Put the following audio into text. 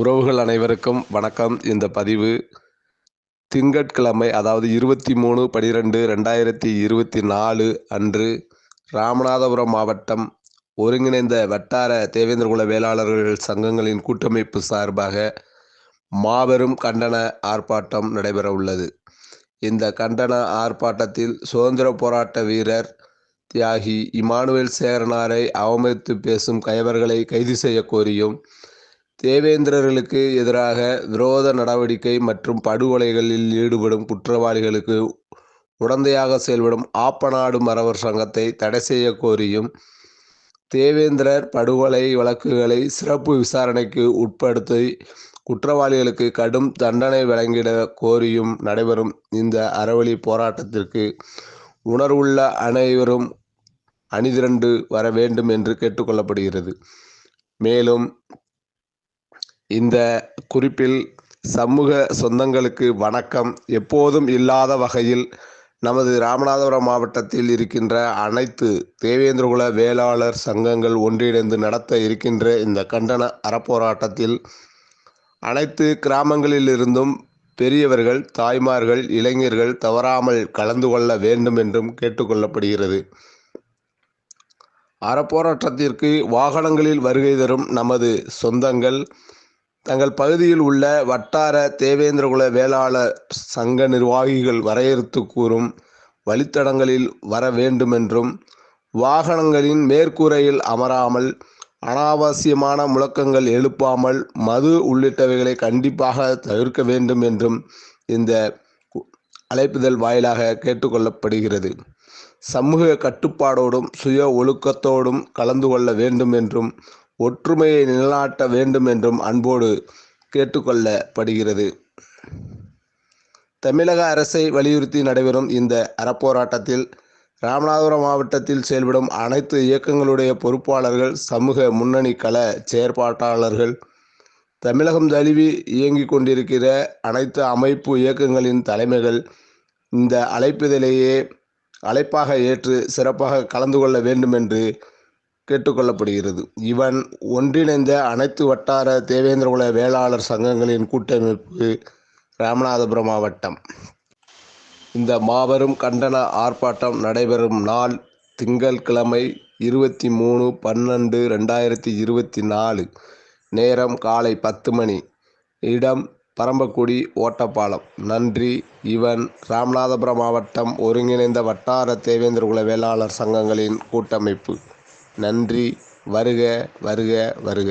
உறவுகள் அனைவருக்கும் வணக்கம். இந்த பதிவு திங்கட்கிழமை அதாவது இருபத்தி மூணு பனிரெண்டு ரெண்டாயிரத்தி இருபத்தி நாலு அன்று ராமநாதபுரம் மாவட்டம் ஒருங்கிணைந்த வட்டார தேவேந்திரகுல வேளாளர்கள் சங்கங்களின் கூட்டமைப்பு சார்பாக மாபெரும் கண்டன ஆர்ப்பாட்டம் நடைபெற உள்ளது. இந்த கண்டன ஆர்ப்பாட்டத்தில் சுதந்திர போராட்ட வீரர் தியாகி இமானுவேல் சேரனாரை அவமதித்து பேசும் கயவர்களை கைது செய்ய கோரியும் தேவேந்திரர்களுக்கு எதிராக விரோத நடவடிக்கை மற்றும் படுகொலைகளில் ஈடுபடும் குற்றவாளிகளுக்கு உடந்தையாக செயல்படும் ஆப்பநாடு மறவர் சங்கத்தை தடை செய்ய கோரியும் தேவேந்திரர் படுகொலை வழக்குகளை சிறப்பு விசாரணைக்கு உட்படுத்தி குற்றவாளிகளுக்கு கடும் தண்டனை வழங்கிட கோரியும் நடைபெறும் இந்த அறவழி போராட்டத்திற்கு உணர்வுள்ள அனைவரும் அணிதிரண்டு வர வேண்டும் என்று கேட்டுக்கொள்ளப்படுகிறது. மேலும் இந்த குறிப்பில் சமூக சொந்தங்களுக்கு வணக்கம் எப்போதும் இல்லாத வகையில் நமது ராமநாதபுரம் மாவட்டத்தில் இருக்கின்ற அனைத்து தேவேந்திரகுல வேளாளர் சங்கங்கள் ஒன்றிணைந்து நடத்த இருக்கின்ற இந்த கண்டன அறப்போராட்டத்தில் அனைத்து கிராமங்களிலிருந்தும் பெரியவர்கள் தாய்மார்கள் இளைஞர்கள் தவறாமல் கலந்து கொள்ள வேண்டும் என்றும் கேட்டுக்கொள்ளப்படுகிறது. அறப்போராட்டத்திற்கு வாகனங்களில் வருகை தரும் நமது சொந்தங்கள் தங்கள் பகுதியில் உள்ள வட்டார தேவேந்திரகுல வேளாளர் சங்க நிர்வாகிகள் வரையறுத்து கூறும் வழித்தடங்களில் வர வேண்டுமென்றும் வாகனங்களின் மேற்கூரையில் அமராமல் அனாவசியமான முழக்கங்கள் எழுப்பாமல் மது உள்ளிட்டவைகளை கண்டிப்பாக தவிர்க்க வேண்டும் என்றும் இந்த அழைப்புதல் வாயிலாக கேட்டுக்கொள்ளப்படுகிறது சமூக கட்டுப்பாடோடும் சுய ஒழுக்கத்தோடும் கலந்து கொள்ள வேண்டும் என்றும் ஒற்றுமையை நிலைநாட்ட வேண்டும் என்றும் அன்போடு கேட்டுக்கொள்ளப்படுகிறது. தமிழக அரசை வலியுறுத்தி நடைபெறும் இந்த அறப்போராட்டத்தில் ராமநாதபுரம் மாவட்டத்தில் செயல்படும் அனைத்து இயக்கங்களுடைய பொறுப்பாளர்கள் சமூக முன்னணி கள செயற்பாட்டாளர்கள் தமிழகம் தழுவி இயங்கிக் கொண்டிருக்கிற அனைத்து அமைப்பு இயக்கங்களின் தலைமைகள் இந்த அழைப்புதலேயே அழைப்பாக ஏற்று சிறப்பாக கலந்து கொள்ள வேண்டும் என்று கேட்டுக்கொள்ளப்படுகிறது. இவன் ஒன்றிணைந்த அனைத்து வட்டார தேவேந்திரகுல வேளாளர் சங்கங்களின் கூட்டமைப்பு ராமநாதபுரம் மாவட்டம் இந்த மாபெரும் கண்டன ஆர்ப்பாட்டம் நடைபெறும் நாள் திங்கள்கிழமை இருபத்தி மூணு பன்னெண்டு ரெண்டாயிரத்தி இருபத்தி நாலு நேரம் காலை பத்து மணி. இடம் பரம்பக்குடி ஓட்டப்பாலம். நன்றி. இவன் ராமநாதபுரம் மாவட்டம் ஒருங்கிணைந்த வட்டார தேவேந்திரகுல வேளாளர் சங்கங்களின் கூட்டமைப்பு. நன்றி. வருக வருக வருக.